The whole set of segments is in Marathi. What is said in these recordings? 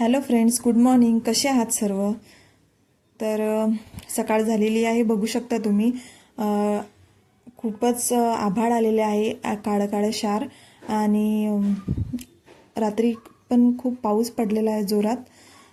Hello friends good morning. कसे आहात सर्व? तर सकाळ झालेली आहे बघू शकता तुम्ही. खूपच आभाळ आलेले आहे काळं काळं शार आणि रात्री पण खूप पाऊस पडलेला आहे जोरात.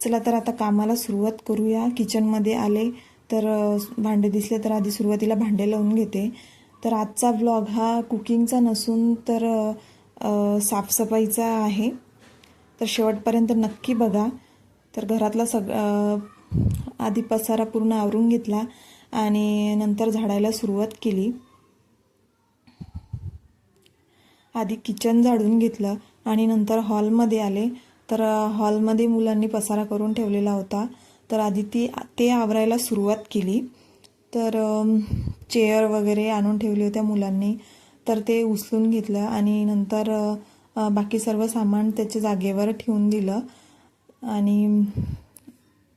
चला तर आता कामाला सुरुवात करूया. किचनमध्ये आले तर भांडे दिसले तर आधी सुरुवातीला भांडे लावून घेते. तर आजचा ब्लॉग हा कुकिंगचा नसून तर साफसफाईचा आहे. तर शेवटपर्यंत नक्की बघा. तर घरातला सग आधी पसारा पूर्ण आवरून घेतला आणि नंतर झाडायला सुरुवात केली. आधी किचन झाडून घेतलं आणि नंतर हॉलमध्ये आले. तर हॉलमध्ये मुलांनी पसारा करून ठेवलेला होता. तर आधी ती ते आवरायला सुरुवात केली. तर चेअर वगैरे आणून ठेवली होत्या मुलांनी. तर ते उचलून घेतलं आणि नंतर बाकी सर्व सामान त्याच्या जागेवर ठेवून दिलं. आणि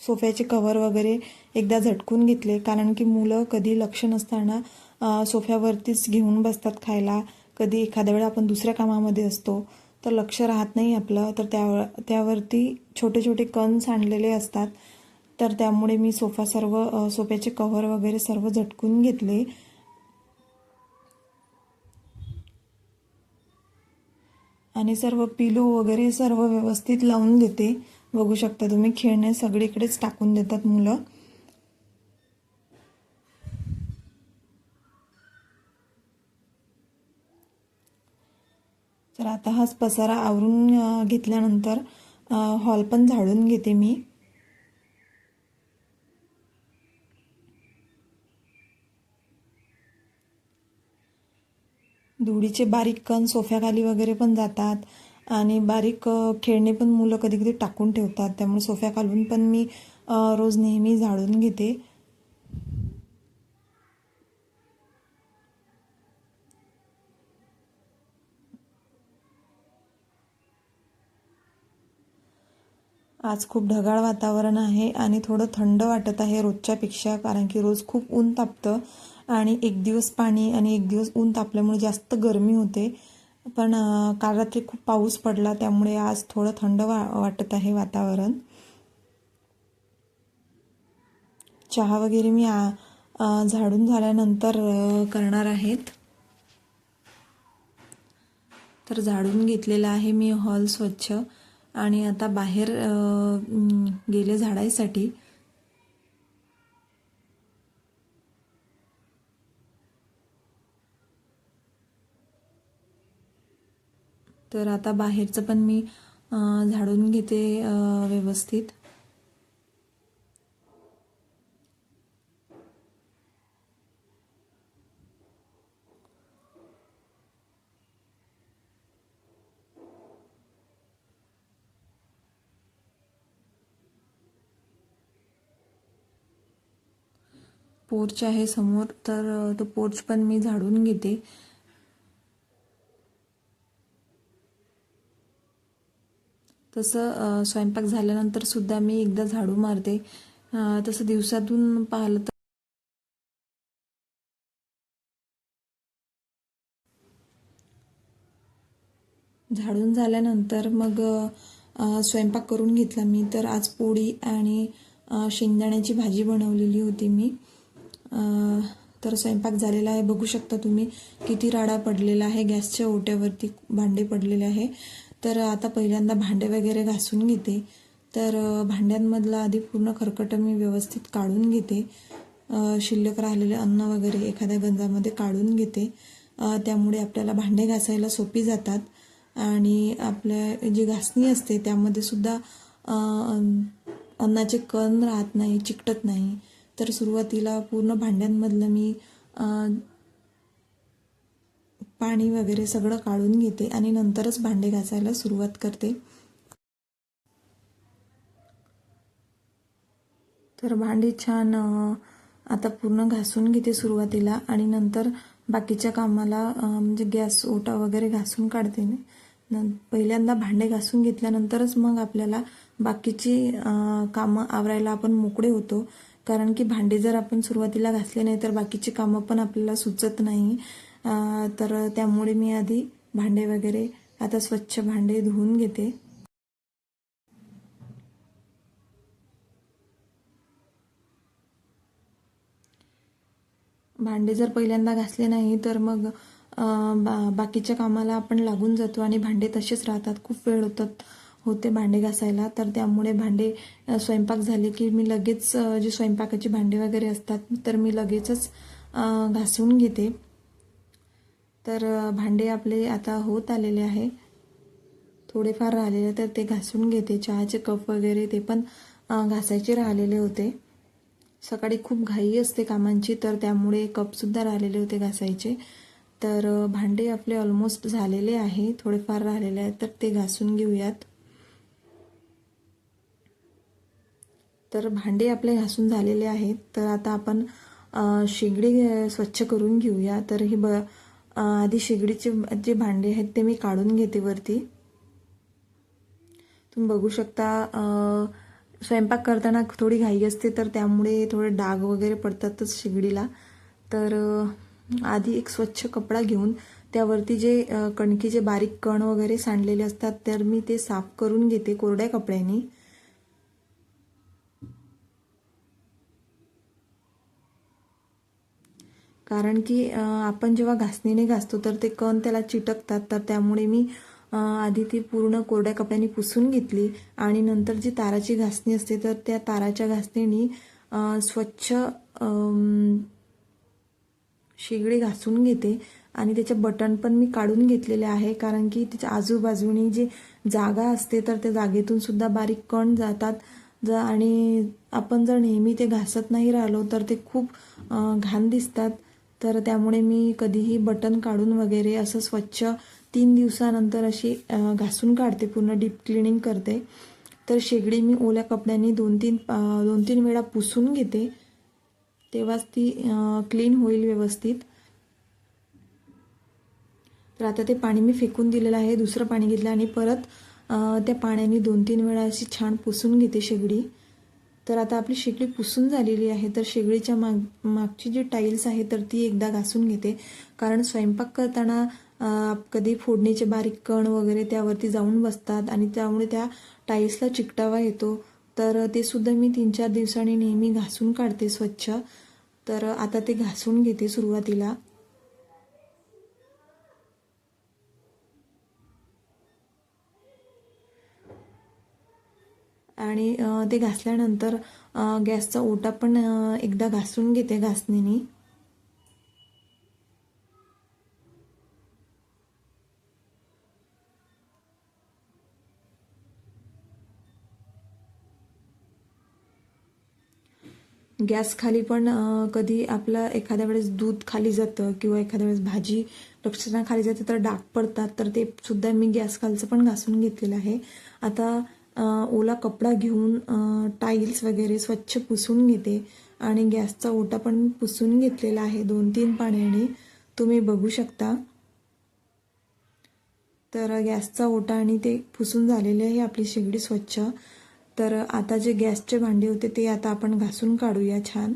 सोफ्याचे कवर वगैरे एकदा झटकून घेतले. कारण की मुलं कधी लक्ष नसताना सोफ्यावरतीच घेऊन बसतात खायला. कधी एखाद्या वेळा आपण दुसऱ्या कामामध्ये असतो तर लक्ष राहत नाही आपलं. तर त्या त्यावरती छोटे छोटे कण सांडलेले असतात. तर त्यामुळे मी सोफा सर्व सोफ्याचे कवर वगैरे सर्व झटकून घेतले. आणि सर्व पिलो वगैरे सर्व व्यवस्थित लावून देते. बघू शकता तुम्ही खेळणे सगळीकडेच टाकून देतात मुलं. तर आता हाच पसारा आवरून घेतल्यानंतर हॉल पण झाडून घेते मी. धुळीचे बारीक कण सोफ्याखाली वगैरे पण जातात आणि बारीक खेळणे पण मुलं कधी कधी टाकून ठेवतात. त्यामुळे सोफ्या खालून पण मी रोज नेहमी झाडून घेते. आज खूप ढगाळ वातावरण आहे आणि थोडं थंड वाटत आहे रोजच्यापेक्षा कारण की रोज खूप ऊन तापतं. आणि एक दिवस पाणी आणि एक दिवस ऊन तापल्यामुळे जास्त गरमी होते. पण काल रात्री खूप पाऊस पडला त्यामुळे आज थोडं थंड वा वाटत आहे वातावरण. चहा वगैरे मी आ, झाडून झाल्यानंतर करणार आहेत. तर झाडून घेतलेला आहे मी हॉल स्वच्छ. आणि आता बाहेर गेले झाडायसाठी तर आता बाहेरचं पण मी झाडून घेते व्यवस्थित. पोर्च आहे समोर तर तो पोर्च पण मी झाडून घेते. तसं स्वयंपाक झाल्यानंतर सुद्धा मी एकदा झाडू मारते. तसं दिवसातून पाहिलं तर झाडून झाल्यानंतर मग स्वयंपाक करून घेतला मी. तर आज पोळी आणि शेंगदाण्याची भाजी बनवलेली होती मी. तर स्वयंपाक झालेला आहे. बघू शकता तुम्ही किती राडा पडलेला आहे. गॅसच्या ओट्यावरती भांडे पडलेले आहे. तर आता पहिल्यांदा भांडे वगैरे घासून घेते. तर भांड्यांमधला भांड्यांमधलं आधी पूर्ण खरकटं मी व्यवस्थित काढून घेते. शिल्लक राहिलेले अन्न वगैरे एखाद्या गंजामध्ये काढून घेते. त्यामुळे आपल्याला भांडे घासायला सोपी जातात. आणि आपल्या जी घासणी असते त्यामध्ये सुद्धा अन्नाचे कण राहत नाही चिकटत नाही. तर सुरुवातीला पूर्ण भांड्यांमधलं मी पाणी वगैरे सगळं काढून घेते आणि नंतरच भांडे घासायला सुरुवात करते. तर भांडी छान आता पूर्ण घासून घेते सुरुवातीला आणि नंतर बाकीच्या कामाला म्हणजे गॅस ओटा वगैरे घासून काढते न पहिल्यांदा भांडे घासून घेतल्यानंतरच मग आपल्याला बाकीची कामं आवरायला आपण मोकळे होतो. कारण की भांडे जर आपण सुरुवातीला घासले नाही तर बाकीची कामं पण आपल्याला सुचत नाही. तर त्यामुळे मी आधी भांडे वगैरे आता स्वच्छ भांडे धुवून घेते. भांडे जर पहिल्यांदा घासले नाही तर मग बा बाकीच्या कामाला आपण लागून जातो आणि भांडे तसेच राहतात. खूप वेळ होतात होते भांडे घासायला. तर त्यामुळे भांडे स्वयंपाक झाले की मी लगेच जे स्वयंपाकाची भांडे वगैरे असतात तर मी लगेचच घासून घेते. तर भांडे आपले आता होत आलेले आहे. थोडेफार राहिलेले तर ते घासून घेते. चहाचे कप वगैरे ते पण घासायचे राहिलेले होते. सकाळी खूप घाई असते कामांची तर त्यामुळे कपसुद्धा राहिलेले होते घासायचे. तर भांडे आपले ऑलमोस्ट झालेले आहे. थोडेफार राहिलेले आहेत तर ते घासून घेऊयात. तर भांडे आपले घासून झालेले आहेत. तर आता आपण शेगडी स्वच्छ करून घेऊया. तर ही ब आधी शेगडीचे जे भांडे आहेत ते मी काढून घेते वरती. तुम्ही बघू शकता स्वयंपाक करताना थोडी घाई असते तर त्यामुळे थोडे डाग वगैरे पडतातच शेगडीला. तर आधी एक स्वच्छ कपडा घेऊन त्यावरती जे कणकीचे बारीक कण वगैरे सांडलेले असतात तर मी ते साफ करून घेते कोरड्या कपड्यांनी. कारण की आपण जेव्हा घासणीने घासतो तर ते कण त्याला चिटकतात. तर त्यामुळे मी आधी ती पूर्ण कोरड्या कपड्याने पुसून घेतली आणि नंतर जी ताराची घासणी असते तर त्या ताराच्या घासणीने स्वच्छ शेगडी घासून घेते. आणि त्याचे बटन पण मी काढून घेतलेले आहे कारण की त्याच्या आजूबाजूनी जी जागा असते तर त्या जागेतून सुद्धा बारीक कण जातात. ज आणि आपण जर नेहमी ते घासत नाही राहिलो तर ते खूप घाण दिसतात. तर त्यामुळे मी कधीही बटन काढून वगैरे असं स्वच्छ तीन दिवसानंतर अशी घासून काढते पूर्ण डीप क्लिनिंग करते. तर शेगडी मी ओल्या कपड्यांनी दोन तीन दोन तीन वेळा पुसून घेते. तेव्हाच ती क्लीन होईल व्यवस्थित. तर आता ते पाणी मी फेकून दिलेलं आहे दुसरं पाणी घेतलं आणि परत त्या पाण्याने दोन तीन वेळा अशी छान पुसून घेते शेगडी. तर आता आपली शेगडी पुसून झालेली आहे. तर शेगडीच्या माग मागची जी टाईल्स आहे तर ती एकदा घासून घेते. कारण स्वयंपाक करताना कधी फोडणीचे बारीक कण वगैरे त्यावरती जाऊन बसतात आणि त्यामुळे त्या टाईल्सला चिकटावा येतो. तर ते सुद्धा मी तीन चार दिवसांनी नेहमी घासून काढते स्वच्छ. तर आता ते घासून घेते सुरुवातीला. आणि ते घासल्यानंतर गॅसचा ओटा पण एकदा घासून घेते घासणीने. गॅस खाली पण कधी आपलं एखाद्या वेळेस दूध खाली जातं किंवा एखाद्या वेळेस भाजी लक्षणा खाली जाते तर डाग पडतात तर ते सुद्धा मी गॅस खालचं पण घासून घेतलेलं आहे. आता ओला कपडा घेऊन टाईल्स वगैरे स्वच्छ पुसून घेते. आणि गॅसचा ओटा पण मी पुसून घेतलेला आहे दोन तीन पाण्याने. तुम्ही बघू शकता. तर गॅसचा ओटा आणि ते पुसून झालेले आहे आपली शेगडी स्वच्छ. तर आता जे गॅसचे भांडे होते ते आता आपण घासून काढूया छान.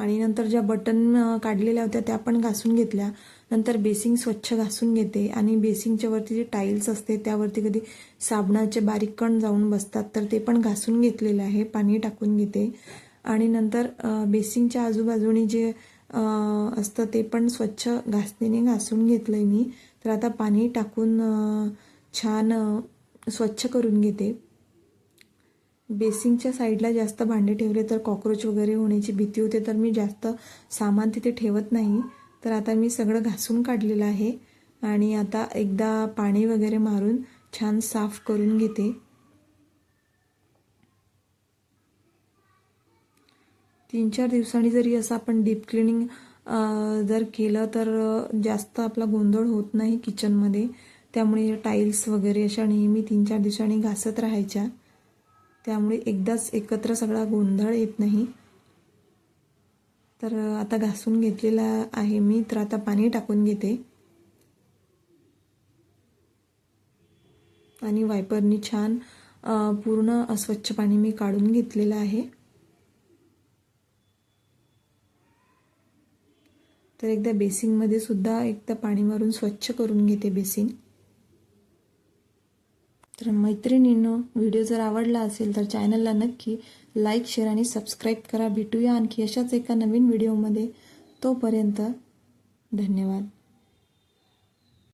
आणि नंतर ज्या बटन काढलेल्या होत्या त्या पण घासून घेतल्या. नंतर बेसिंग स्वच्छ घासून घेते आणि बेसिंगच्या वरती जे टाईल्स असते त्यावरती कधी साबणाचे बारीक कण जाऊन बसतात तर ते पण घासून घेतलेलं आहे पाणी टाकून घेते. आणि नंतर बेसिंगच्या आजूबाजूनी जे असतं ते पण स्वच्छ घासणीने घासून घेतलं आहे मी. तर आता पाणी टाकून छान स्वच्छ करून घेते. बेसिंगच्या साईडला जास्त भांडे ठेवले तर कॉक्रोच वगैरे होण्याची भीती होते तर मी जास्त सामान तिथे ठेवत नाही. तर आता मी सगळं घासून काढलेलं आहे आणि आता एकदा पाणी वगैरे मारून छान साफ करून घेते. तीन चार दिवसांनी जरी असं आपण डीप क्लिनिंग जर केलं तर जास्त आपला गोंधळ होत नाही किचनमध्ये त्यामुळे टाईल्स वगैरे अशा नेहमी तीन चार दिवसांनी घासत राहायच्या. त्यामुळे एकदाच एकत्र सगळा गोंधळ येत नाही. तर आता घासून घेतलेला आहे मी तर आता पाणी टाकून घेते. आणि वायपरनी छान पूर्ण अस्वच्छ पाणी मी काढून घेतलेलं आहे. तर एकदा बेसिंगमध्ये सुद्धा एकदा पाणी मारून स्वच्छ करून घेते बेसिंग तर मैत्रिणींनो व्हिडिओ जर आवडला असेल तर चॅनलला नक्की लाईक शेअर आणि सबस्क्राईब करा. भेटूया आणखी अशाच एका नवीन व्हिडिओमध्ये तोपर्यंत धन्यवाद.